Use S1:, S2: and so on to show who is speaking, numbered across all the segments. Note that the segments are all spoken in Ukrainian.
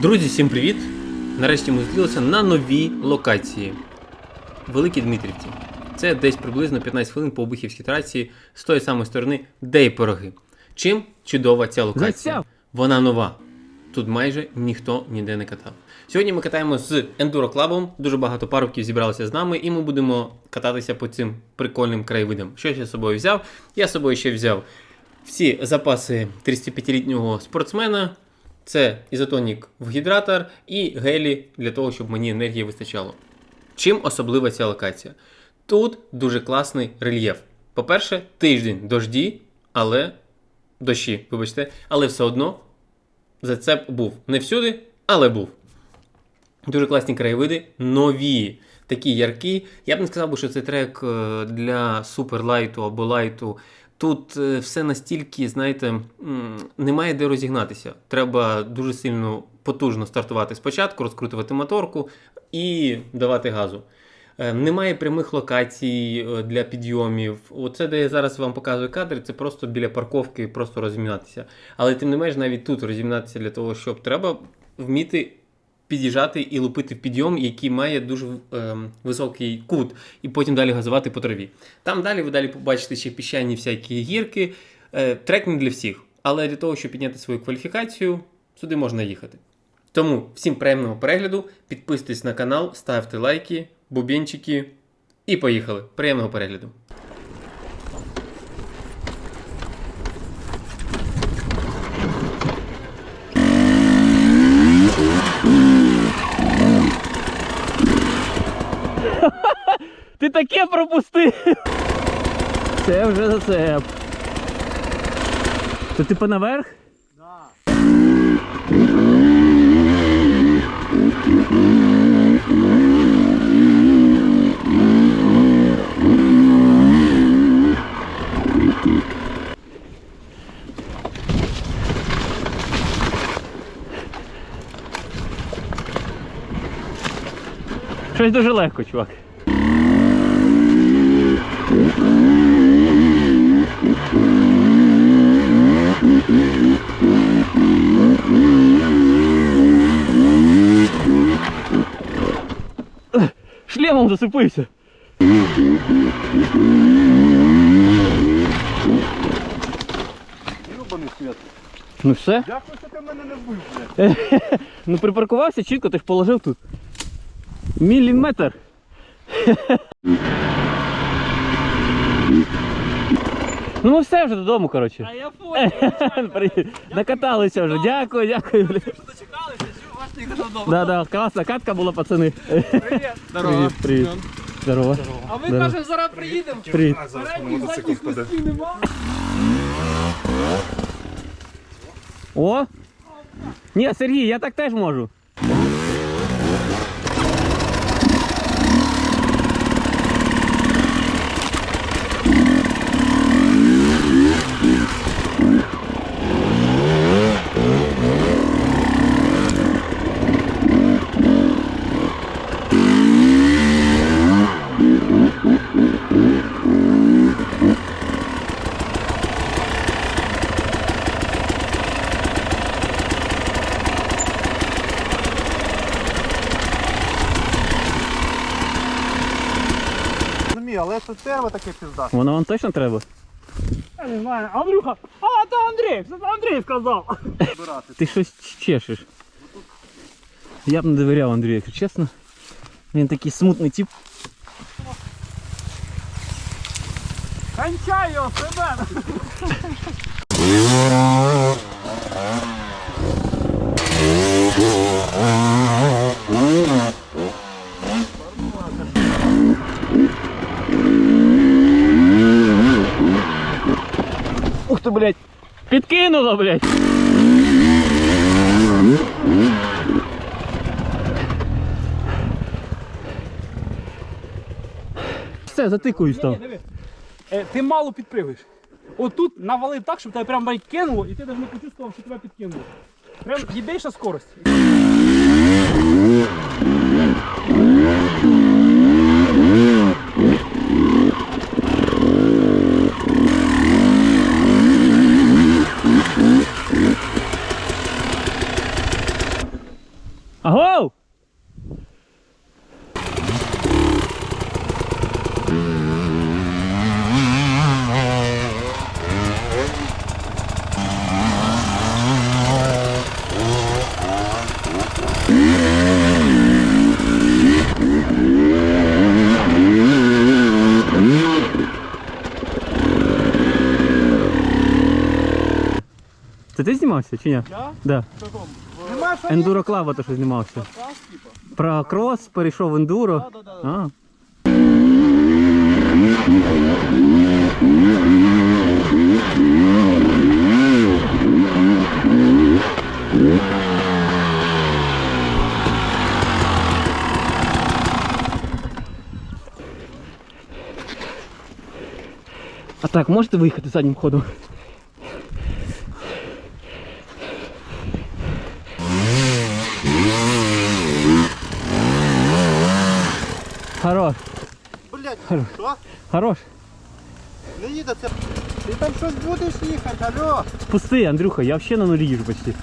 S1: Друзі, всім привіт! Нарешті ми зустрілися на новій локації Великі Дмитрівці. Це десь приблизно 15 хвилин по Обухівській трасі з тої самої сторони, де і пироги. Чим чудова ця локація? Вона нова. Тут майже ніхто ніде не катав. Сьогодні ми катаємо з Ендуро Клабом. Дуже багато парубків зібралося з нами, і ми будемо кататися по цим прикольним краєвидам. Що я з собою взяв? Я з собою ще взяв всі запаси 35-літнього спортсмена. Це ізотонік в гідратор і гелі для того, щоб мені енергії вистачало. Чим особлива ця локація? Тут дуже класний рельєф. По-перше, тиждень дожді, але дощі, вибачте, але все одно зацеп був. Не всюди, але був. Дуже класні краєвиди, нові, такі яркі. Я б не сказав, що це трек е, для суперлайту або лайту. Тут е, все настільки, знаєте, немає де розігнатися. Треба дуже сильно потужно стартувати спочатку, розкрутувати моторку і давати газу. Е, Немає прямих локацій е, для підйомів. Оце, де я зараз вам показую кадри, це просто біля парковки, просто розімнатися. Але тим не менш, навіть тут розімнатися для того, щоб треба вміти під'їжджати і лупити підйом, який має дуже ем, високий кут, і потім далі газувати по траві. Там далі ви далі побачите ще піщані всякі гірки. Е, трек не для всіх, але для того, щоб підняти свою кваліфікацію, сюди можна їхати. Тому всім приємного перегляду, підписуйтесь на канал, ставте лайки, бубінчики і поїхали. Приємного перегляду.
S2: Ти таке пропустив! Це вже зацеп. То типу наверх? Щось дуже легко, чувак. Шлемом засипився.
S3: Йобаний свят.
S2: Ну все.
S3: Дякую, що ти мене не вбив, блядь.
S2: Ну припаркувався чітко, ти ж положив тут. Міліметр. Ну ми все вже додому, коротше.
S4: А я понял.
S2: Накаталися вже. Дякую, дякую.
S4: Дочекалися, ваш тільки додому.
S2: Да, да, класна катка була, пацани.
S4: Привіт.
S2: Привіт, привіт. Здорово.
S4: А ми кажемо, зараз приїдемо.
S2: Привіт. О! Ні, Сергій, я так теж можу.
S3: таке пізда.
S2: Воно вам точно треба?
S4: Я не знаю. Андрюха. А, це Андрій. Це Андрій сказав.
S3: Збирати.
S2: Ти щось чешеш. Я б не довіряв Андрію, якщо чесно. Він такий смутний тип.
S4: Кончай його, себе.
S2: Ух ти, блядь! Підкинуло, блядь! Все, затикуюсь там.
S4: Е, Ти мало підпригуєш. Отут навалив так, щоб тебе прям навіть кинуло, і ти навіть не почувствував, що тебе підкинуло. Прям єбейша скорость.
S2: Це ти знімався чи ні?
S4: Я?
S2: Да.
S3: Нема що
S2: Ендуро Клава то що знімався.
S4: Типа.
S2: Про крос перейшов в ендуро.
S4: Да-да-да.
S2: А. А так, можете виїхати заднім ходом? Хорош,
S3: Блять, що?
S2: хорош.
S3: Не їде це. Ти там щось будеш їхати, алло?
S2: Пустые, Андрюха, я вообще на нулі їжу почти.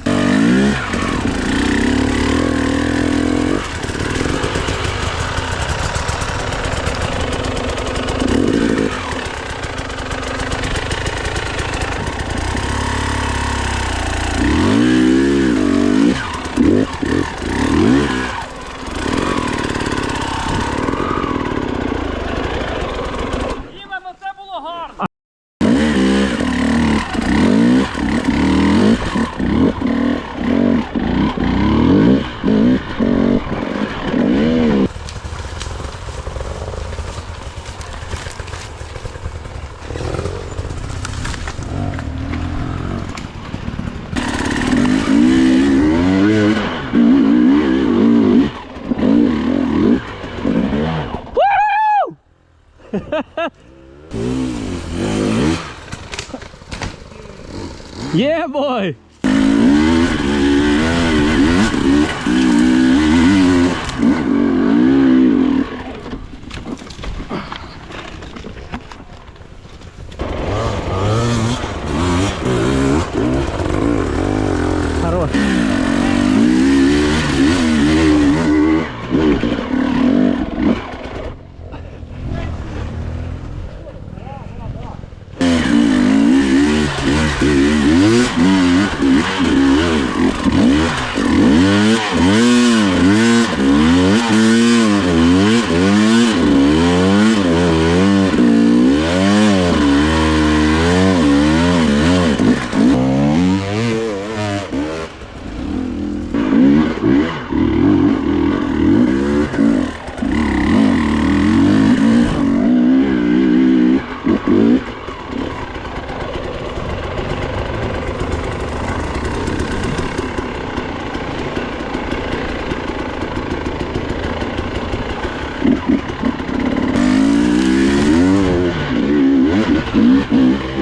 S2: Yeah, boy!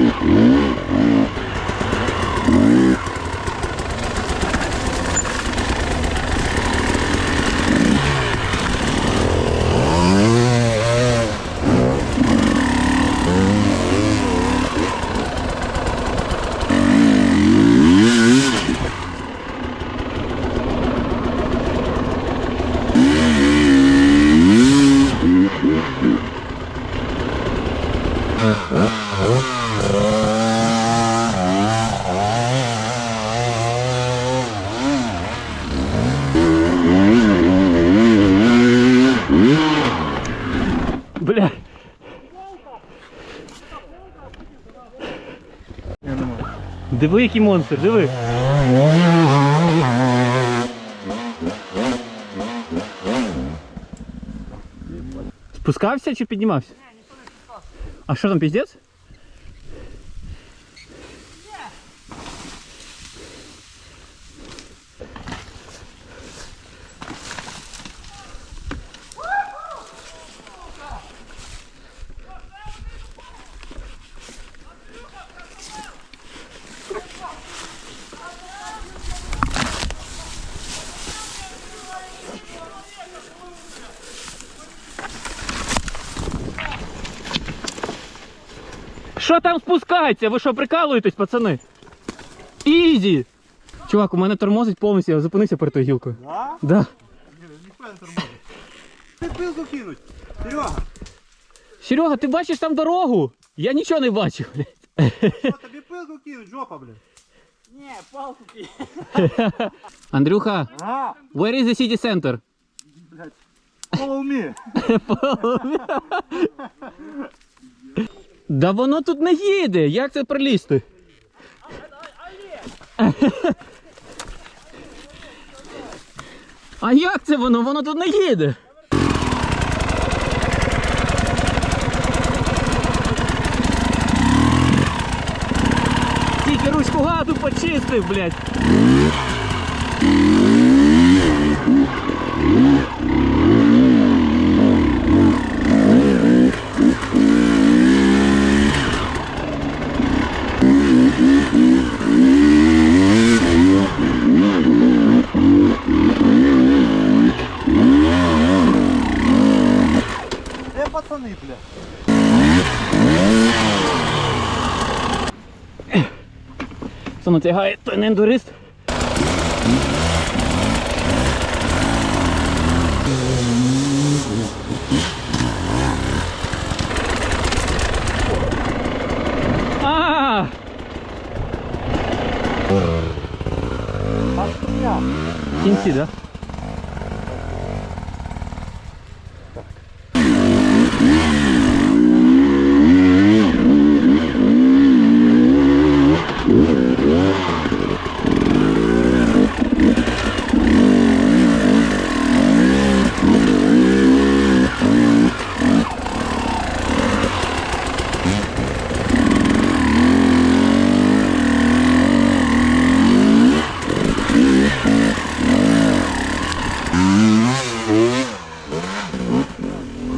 S2: Бля. Диви, який монстр, диви. Спускався чи піднімався? А що там, піздець? Що там спускається? Ви що, прикалуєтесь, пацани? Ізі! Чувак, у мене тормозить повністю, я зупинився перед тою гілкою.
S3: Да?
S2: Да.
S3: Ніхто не тормозить. Ти пилку кинуть. Серега,
S2: Серега, ти бачиш там дорогу? Я нічого не бачу. блядь.
S3: що тобі пилку кинуть, жопа, блін.
S4: Ні, палку ки.
S2: Андрюха,
S3: А,
S2: where is the city center?
S3: follow me.
S2: Да воно тут не їде. Як це прилізти? А як це воно? Воно тут не їде. Тільки ручку газу почистив, блядь. Що натягає той не ендурист. А! В кінці, да?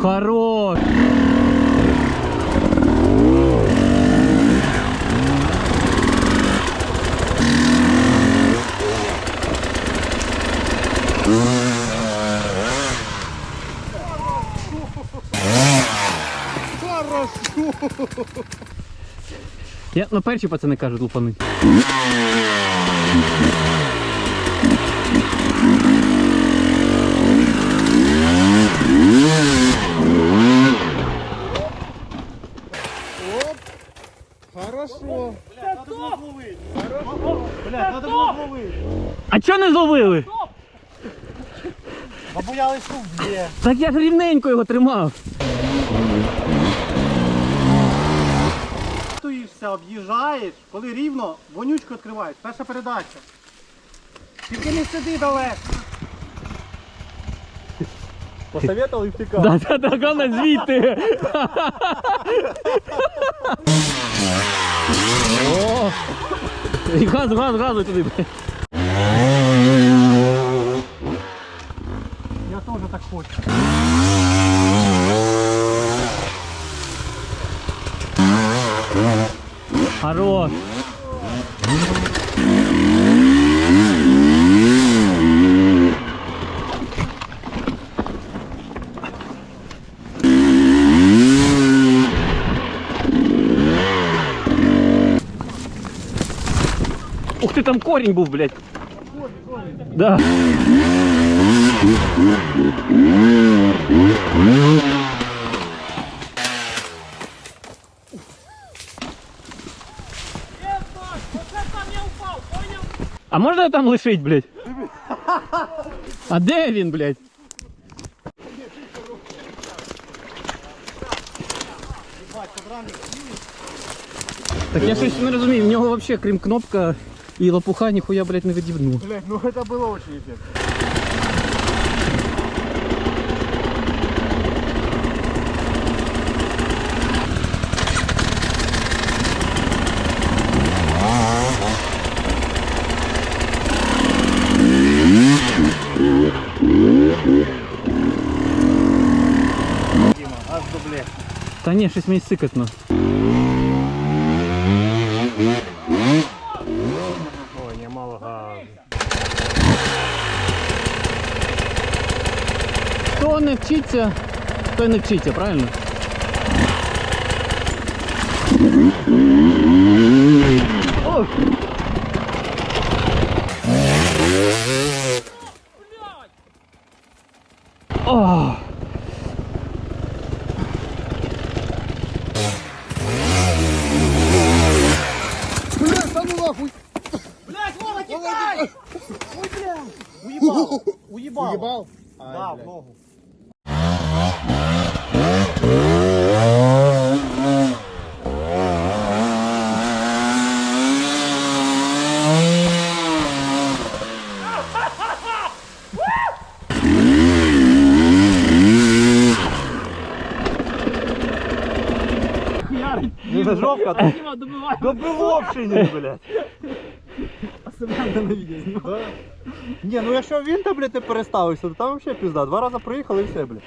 S2: Хорош! Я на перші пацани кажуть лупануть.
S3: Хорошо. Бля, було зловити. Бля, надо було зловити.
S2: А чого не зловили?
S3: Бо боялись, що вб'є.
S2: Так я ж рівненько його тримав.
S3: Стоїшся, об'їжджаєш, коли рівно, вонючку відкриваєш. Перша передача. Тільки не сиди далеко. Посоветував і втікав.
S2: Да, да, да, головне звідти. О! І газ, газ, газуй туди.
S3: Я теж так хочу.
S2: Хорош. Ух ти, там корінь був, блядь. Да. А можна я там лишить, блядь? А де він, блядь? Так я щось не розумію, в нього взагалі, крім кнопка і лопуха, ніхуя, блядь, не від'їбнув.
S3: Блять, ну это было очень эффектно.
S2: Та ні, щось мені сикотно.
S3: Ой, немало газу.
S2: Хто не вчиться, той не вчиться, правильно? Ой. О!
S3: Уебал! Уебал! Уебал? Да, в ногу. Добивовка,
S4: А Діма добиває.
S3: добивовщині, блядь.
S4: А Семен на відео знімав.
S3: Ні, ну якщо він таблети переставився, то там взагалі пізда. Два рази проїхали і все, блядь.